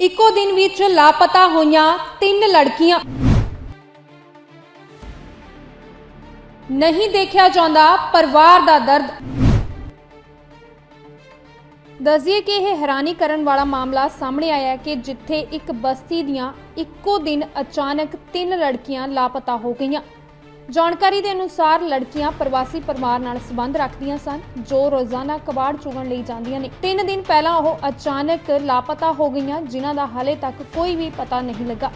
ਇੱਕੋ ਦਿਨ ਵਿੱਚ ਲਾਪਤਾ ਹੋਈਆਂ ਤਿੰਨ ਲੜਕੀਆਂ ਨਹੀਂ ਦੇਖਿਆ ਜਾਂਦਾ, ਪਰਿਵਾਰ ਦਾ ਦਰਦ। ਦੱਸਿਏ ਕਿ ਇਹ ਹੈਰਾਨੀ ਕਰਨ ਵਾਲਾ ਮਾਮਲਾ ਸਾਹਮਣੇ ਆਇਆ ਹੈ ਕਿ ਜਿੱਥੇ ਇੱਕ ਬਸਤੀ ਦੀਆਂ ਇੱਕੋ ਦਿਨ ਅਚਾਨਕ ਤਿੰਨ ਲੜਕੀਆਂ ਲਾਪਤਾ ਹੋ ਗਈਆਂ। ਜਾਣਕਾਰੀ ਦੇ ਅਨੁਸਾਰ ਲੜਕੀਆਂ ਪ੍ਰਵਾਸੀ ਪਰਿਵਾਰ ਨਾਲ ਸੰਬੰਧ ਰੱਖਦੀਆਂ ਸਨ, ਜੋ ਰੋਜ਼ਾਨਾ ਕਬਾੜ ਚੁਗਣ ਲਈ ਜਾਂਦੀਆਂ ਨੇ। ਤਿੰਨ ਦਿਨ ਪਹਿਲਾਂ ਉਹ ਅਚਾਨਕ ਲਾਪਤਾ ਹੋ ਗਈਆਂ, ਜਿਨ੍ਹਾਂ ਦਾ ਹਾਲੇ ਤੱਕ ਕੋਈ ਵੀ ਪਤਾ ਨਹੀਂ ਲੱਗਾ।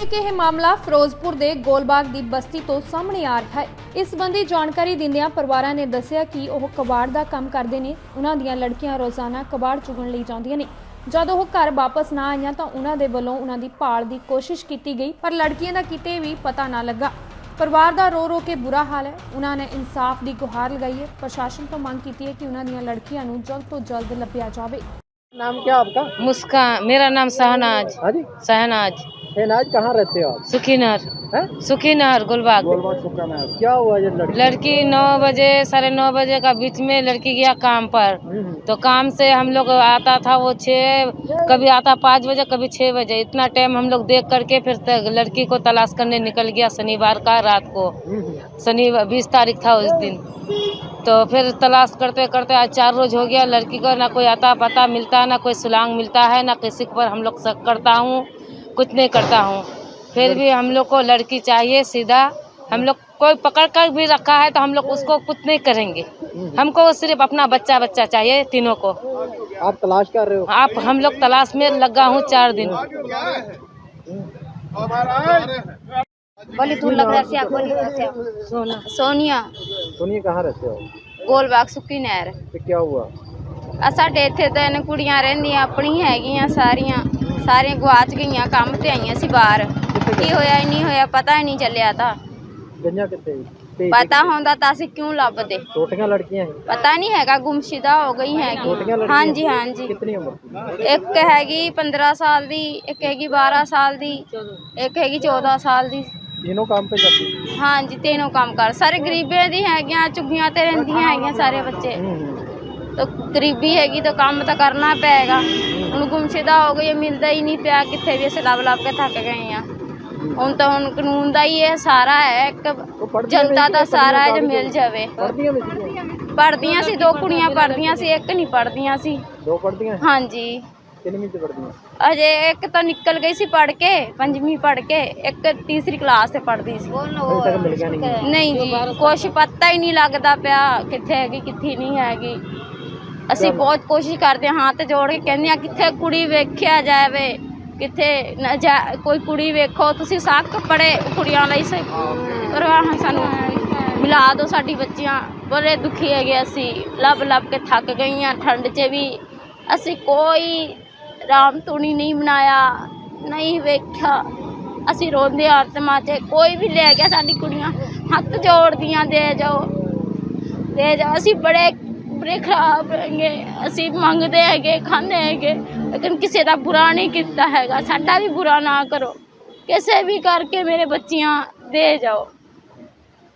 ਕਿ ਇਹ ਮਾਮਲਾ ਫਿਰੋਜ਼ਪੁਰ ਦੇ ਗੋਲਬਾਗ ਦੀ ਬਸਤੀ ਤੋਂ ਸਾਹਮਣੇ ਆ ਰਿਹਾ ਹੈ। ਇਸ ਸੰਬੰਧੀ ਜਾਣਕਾਰੀ ਦਿੰਦਿਆਂ ਪਰਿਵਾਰਾਂ ਨੇ ਦੱਸਿਆ ਕਿ ਉਹ ਕਬਾੜ ਦਾ ਕੰਮ ਕਰਦੇ ਨੇ। ਉਹਨਾਂ ਦੀਆਂ ਲੜਕੀਆਂ ਰੋਜ਼ਾਨਾ ਕਬਾੜ ਚੁਗਣ ਲਈ ਜਾਂਦੀਆਂ ਨੇ। ਜਦ ਉਹ ਘਰ ਵਾਪਸ ਨਾ ਆਈਆਂ ਤਾਂ ਉਹਨਾਂ ਦੇ ਵੱਲੋਂ ਉਹਨਾਂ ਦੀ ਭਾਲ ਦੀ ਕੋਸ਼ਿਸ਼ ਕੀਤੀ ਗਈ, ਪਰ ਲੜਕੀਆਂ ਦਾ ਕਿਤੇ ਵੀ ਪਤਾ ਨਾ ਲੱਗਾ। ਪਰਿਵਾਰ ਦਾ ਰੋ ਰੋ ਕੇ ਬੁਰਾ ਹਾਲ ਹੈ ਉਹਨਾਂ ਨੇ ਇਨਸਾਫ ਦੀ ਗੁਹਾਰ ਲਗਾਈ ਹੈ ਪ੍ਰਸ਼ਾਸਨ ਤੋਂ ਮੰਗ ਕੀਤੀ ਹੈ ਕਿ ਉਹਨਾਂ ਦੀਆਂ ਲੜਕੀਆਂ ਨੂੰ ਜਲਦ ਤੋਂ ਜਲਦ ਲੱਭਿਆ ਜਾਵੇ नाम क्या आपका मुस्कान मेरा नाम शहनाज हाँ जी शहनाज शहनाज कहाँ रहते हो आप सुखीनहर हैं? सुखीनहर गुलबाग। सुखा क्या हुआ ये लड़की? लड़की नौ बजे साढ़े नौ बजे का बीच में लड़की गया काम पर। हम्म, तो काम से हम लोग आता था वो छः कभी आता पाँच बजे कभी छः बजे। इतना टाइम हम लोग देख करके फिर तक लड़की को तलाश करने निकल गया शनिवार का रात को। हम्म, शनिवार बीस तारीख था उस दिन। तो फिर तलाश करते करते आज चार रोज हो गया। लड़की को ना कोई आता पता मिलता ना कोई सुलांग मिलता है ना किसी पर हम लोग शक करता हूँ कुछ नहीं करता हूँ। फिर भी हम लोग को लड़की चाहिए सीधा हम लोग कोई पकड़ कर भी रखा है तो हम लोग उसको कुछ नहीं करेंगे हमको सिर्फ अपना बच्चा बच्चा चाहिए तीनों को आप तलाश कर रहे हो आप हम लोग तलाश में लगा हूँ चार दिन बोली तू लग रहा सिया बोली सिया सोना सोनिया सुनिए कहाँ रहते हो ਗੋਲਬਾਗ ਸੁੱਕੀ ਨਹਿਰ तो क्या हुआ ਆ ਸਾਡੇ ਇੱਥੇ ਤਿੰਨ ਕੁੜੀਆਂ ਰਹਿੰਦੀਆਂ ਆਪਣੀ ਹੈਗੀਆਂ ਸਾਰੀਆਂ ਸਾਰੀਆਂ ਗਵਾਚ ਗਈਆਂ ਕੰਮ ਤੇ ਆਈਆਂ ਸੀ ਬਾਹਰ ਕੀ ਹੋਇਆ ਹੀ ਨਹੀਂ ਹੋਇਆ ਪਤਾ ਹੀ ਨਹੀਂ ਚੱਲਿਆ ਤਾਂ गंजा कितने ते- ਪਤਾ ਹੁੰਦਾ ਤਾਂ ਅਸੀਂ ਕਿਉਂ ਲੱਭਦੇ छोटियां लड़कियां हैं ਪਤਾ ਨਹੀਂ ਹੈਗਾ ਗੁੰਮਸ਼ੁਦਾ ਹੋ ਗਈ छोटियां ਹੈਗੀ लड़कियां ਹਾਂਜੀ ਹਾਂਜੀ कितनी उम्र की ਇੱਕ ਹੈਗੀ 15 ਸਾਲ ਦੀ ਇੱਕ ਹੈਗੀ 12 ਸਾਲ ਦੀ ਇੱਕ ਹੈਗੀ 14 ਸਾਲ ਦੀ तीनों काम पे जाती हैं? ਹਾਂਜੀ ਤਿੰਨੋਂ ਕੰਮ ਕਰ ਸਾਰੇ ਗਰੀਬੇ ਦੀ ਹੈਗੀਆਂ ਝੁੱਗੀਆਂ ਤੇ ਰਹਿੰਦੀਆਂ ਹੈਗੀਆਂ ਸਾਰੇ ਬੱਚੇ हम्म, ਤਾਂ ਗਰੀਬੀ ਹੈਗੀ ਤਾਂ ਕੰਮ ਤਾਂ ਕਰਨਾ ਪਏਗਾ ਹੁਣ ਗੁੰਮਸ਼ੁਦਾ ਹੋ ਗਈ ਮਿਲਦਾ ਹੀ ਨਹੀਂ ਪਿਆ ਕਿੱਥੇ ਵੀ ਅਸੀਂ ਲੱਭ ਲੱਭ ਕੇ ਥੱਕ ਗਏ ਆ ਹੁਣ ਤਾਂ ਹੁਣ ਕਾਨੂੰਨ ਦਾ ਹੀ ਹੈ ਸਾਰਾ ਹੈ ਇੱਕ ਜਨਤਾ ਦਾ ਸਾਰਾ ਜੇ ਮਿਲ ਜਾਵੇ। ਪੜਦੀਆਂ ਸੀ ਦੋ ਕੁੜੀਆਂ ਪੜਦੀਆਂ ਸੀ ਇੱਕ ਨਹੀਂ ਪੜਦੀਆਂ ਸੀ। ਦੋ ਪੜਦੀਆਂ ਹਾਂਜੀ। ਕਿੰਨੀ ਚ ਪੜਦੀਆਂ ਅਜੇ ਇੱਕ ਤਾਂ ਨਿਕਲ ਗਈ ਸੀ ਪੜ ਕੇ ਪੰਜਵੀਂ ਪੜ ਕੇ ਇੱਕ ਤੀਸਰੀ ਕਲਾਸ ਤੇ ਪੜਦੀ ਸੀ। ਨਹੀਂ। ਜੀ ਕੁਛ ਪਤਾ ਹੀ ਨਹੀਂ ਲੱਗਦਾ ਪਿਆ ਕਿੱਥੇ ਹੈਗੀ ਕਿੱਥੇ ਨਹੀਂ ਹੈਗੀ। ਅਸੀਂ ਬਹੁਤ ਕੋਸ਼ਿਸ਼ ਕਰਦੇ ਹਾਂ ਤੇ ਜੋੜ ਕੇ ਕਹਿੰਦੇ ਆ ਕਿੱਥੇ ਕੁੜੀ ਵੇਖਿਆ ਜਾਵੇ। ਕਿੱਥੇ ਨਾ ਜਾ ਕੋਈ ਕੁੜੀ ਵੇਖੋ, ਤੁਸੀਂ ਸਾਕ ਕੱਪੜੇ ਕੁੜੀਆਂ ਲਈ ਸੇ ਪਰਵਾਹ ਸਾਨੂੰ ਮਿਲਾ ਦਿਓ ਸਾਡੀ ਬੱਚੀਆਂ। ਬੜੇ ਦੁਖੀ ਹੈਗੇ ਅਸੀਂ, ਲੱਭ ਲੱਭ ਕੇ ਥੱਕ ਗਈਆਂ, ਠੰਡ 'ਚ ਵੀ। ਅਸੀਂ ਕੋਈ ਰਾਮ ਧੂਣੀ ਨਹੀਂ ਬਣਾਇਆ ਨਹੀਂ ਵੇਖਿਆ। ਅਸੀਂ ਰੋਂਦੇ ਆਤਮਾ 'ਚ, ਕੋਈ ਵੀ ਲੈ ਗਿਆ ਸਾਡੀ ਕੁੜੀਆਂ, ਹੱਥ ਜੋੜਦੀਆਂ ਦੇ ਜਾਓ ਦੇ ਜਾਓ। ਅਸੀਂ ਬੜੇ ਬੜੇ ਖਰਾਬ ਹੈਗੇ, ਅਸੀਂ ਮੰਗਦੇ ਹੈਗੇ, ਖਾਂਦੇ ਹੈਗੇ, ਲੇਕਿਨ ਕਿਸੇ ਦਾ ਬੁਰਾ ਨਹੀਂ ਕੀਤਾ ਹੈਗਾ। ਸਾਡਾ ਵੀ ਬੁਰਾ ਨਾ ਕਰੋ। ਕਿਸੇ ਵੀ ਕਰਕੇ ਮੇਰੇ ਬੱਚੀਆਂ ਦੇ ਜਾਓ।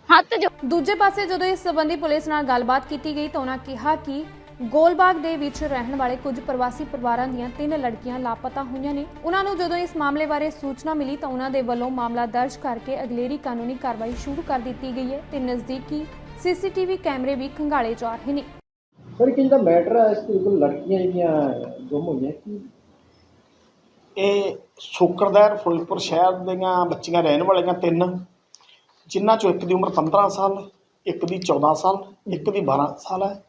ਹੱਥ ਜੋ ਦੂਜੇ ਪਾਸੇ ਜਦੋਂ ਇਸ ਸੰਬੰਧੀ ਪੁਲਿਸ ਨਾਲ ਗੱਲਬਾਤ ਕੀਤੀ ਗਈ ਤਾਂ ਉਹਨਾਂ ਕਿਹਾ ਕਿ ਗੋਲਬਾਗ ਦੇ ਵਿੱਚ ਰਹਿਣ ਵਾਲੇ ਕੁਝ ਪ੍ਰਵਾਸੀ ਪਰਿਵਾਰਾਂ ਦੀਆਂ ਤਿੰਨ ਲੜਕੀਆਂ ਲਾਪਤਾ ਹੋਈਆਂ ਨੇ। ਉਹਨਾਂ ਨੂੰ ਜਦੋਂ ਇਸ ਮਾਮਲੇ ਬਾਰੇ ਸੂਚਨਾ ਮਿਲੀ ਤਾਂ ਉਹਨਾਂ ਦੇ ਵੱਲੋਂ ਮਾਮਲਾ ਦਰਜ ਕਰਕੇ ਅਗਲੇਰੀ ਕਾਨੂੰਨੀ ਕਾਰਵਾਈ ਸ਼ੁਰੂ ਕਰ ਦਿੱਤੀ ਗਈ ਹੈ ਤੇ ਨਜ਼ਦੀਕੀ ਸੀਸੀਟੀਵੀ ਕੈਮਰੇ ਵੀ ਖੰਗਾਲੇ ਜਾ ਰਹੇ ਨੇ। ਸਰ ਕਿ ਜਿਹੜਾ ਮੈਟਰ ਹੈ, ਇਸ ਤੇ ਬਿਲਕੁਲ ਲੜਕੀਆਂ ਜਿਹੜੀਆਂ ਗੁੰਮ ਹੋਈਆਂ, ਕਿ ਇਹ ਸ਼ੁਕਰਦਾਰ ਫਿਰੋਜ਼ਪੁਰ ਸ਼ਹਿਰ ਦੀਆਂ ਬੱਚੀਆਂ ਰਹਿਣ ਵਾਲੀਆਂ ਤਿੰਨ, ਜਿਨ੍ਹਾਂ ਚੋਂ ਇੱਕ ਦੀ ਉਮਰ 15 ਸਾਲ, ਇੱਕ ਦੀ 14 ਸਾਲ, ਇੱਕ ਦੀ 12 ਸਾਲ ਹੈ।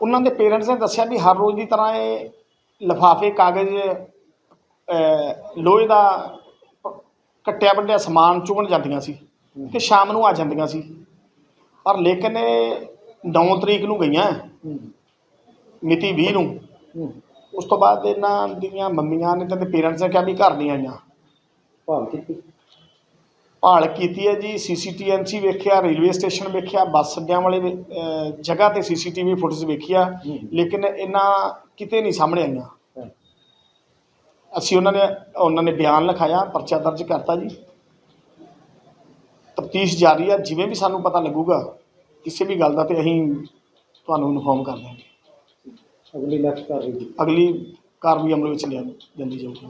ਉਹਨਾਂ ਦੇ ਪੇਰੈਂਟਸ ਨੇ ਦੱਸਿਆ ਵੀ ਹਰ ਰੋਜ਼ ਦੀ ਤਰ੍ਹਾਂ ਇਹ ਲਫਾਫੇ, ਕਾਗਜ਼ ਲੋਹੇ ਦਾ ਕੱਟਿਆ ਵੱਡਿਆ ਸਮਾਨ ਚੁਗਣ ਜਾਂਦੀਆਂ ਸੀ ਤੇ ਸ਼ਾਮ ਨੂੰ ਆ ਜਾਂਦੀਆਂ ਸੀ। ਪਰ ਲੇਕਿਨ ਇਹ 9 ਤਰੀਕ ਨੂੰ ਗਈਆਂ। ਮਿਤੀ 20 ਨੂੰ। ਉਸ ਤੋਂ ਬਾਅਦ ਇਹਨਾਂ ਦੀਆਂ ਮੰਮੀਆਂ ਨੇ ਤੇ ਪੇਰੈਂਟਸ ਨੇ ਕਿਹਾ ਵੀ ਘਰ ਨਹੀਂ ਆਈਆਂ। ਭਾਲ ਕੀਤੀ। ਭਾਲ ਕੀਤੀ ਹੈ ਜੀ ਸੀਸੀਟੀਐਨਸੀ ਵੇਖਿਆ ਰੇਲਵੇ ਸਟੇਸ਼ਨ ਵੇਖਿਆ ਬੱਸ ਅੱਡਿਆਂ ਵਾਲੇ ਜਗ੍ਹਾ ਤੇ ਸੀਸੀਟੀਵੀ ਫੁਟੇਜ ਵੇਖਿਆ। ਲੇਕਿਨ ਇਹਨਾਂ ਕਿਤੇ ਨਹੀਂ ਸਾਹਮਣੇ ਆਈਆਂ। ਅਸੀਂ ਉਹਨਾਂ ਨੇ ਉਹਨਾਂ ਨੇ ਬਿਆਨ ਲਿਖਾਇਆ ਪਰਚਾ ਦਰਜ ਕਰਤਾ ਜੀ। ਤਫਤੀਸ਼ ਜਾਰੀ ਹੈ ਜਿਵੇਂ ਵੀ ਸਾਨੂੰ ਪਤਾ ਲੱਗੂਗਾ। ਕਿਸੇ ਵੀ ਗੱਲ ਦਾ ਤੇ ਅਸੀਂ ਤੁਹਾਨੂੰ ਇਨਫੋਰਮ ਕਰ ਦਾਂਗੇ ਅਗਲੀ ਨੈਕਸਟ ਕਰ ਸੀ ਅਗਲੀ ਕਾਰਵਾਈ ਅਮਲ ਵਿੱਚ ਲਿਆ ਜਾਂਦੀ ਜਾਊਗੀ।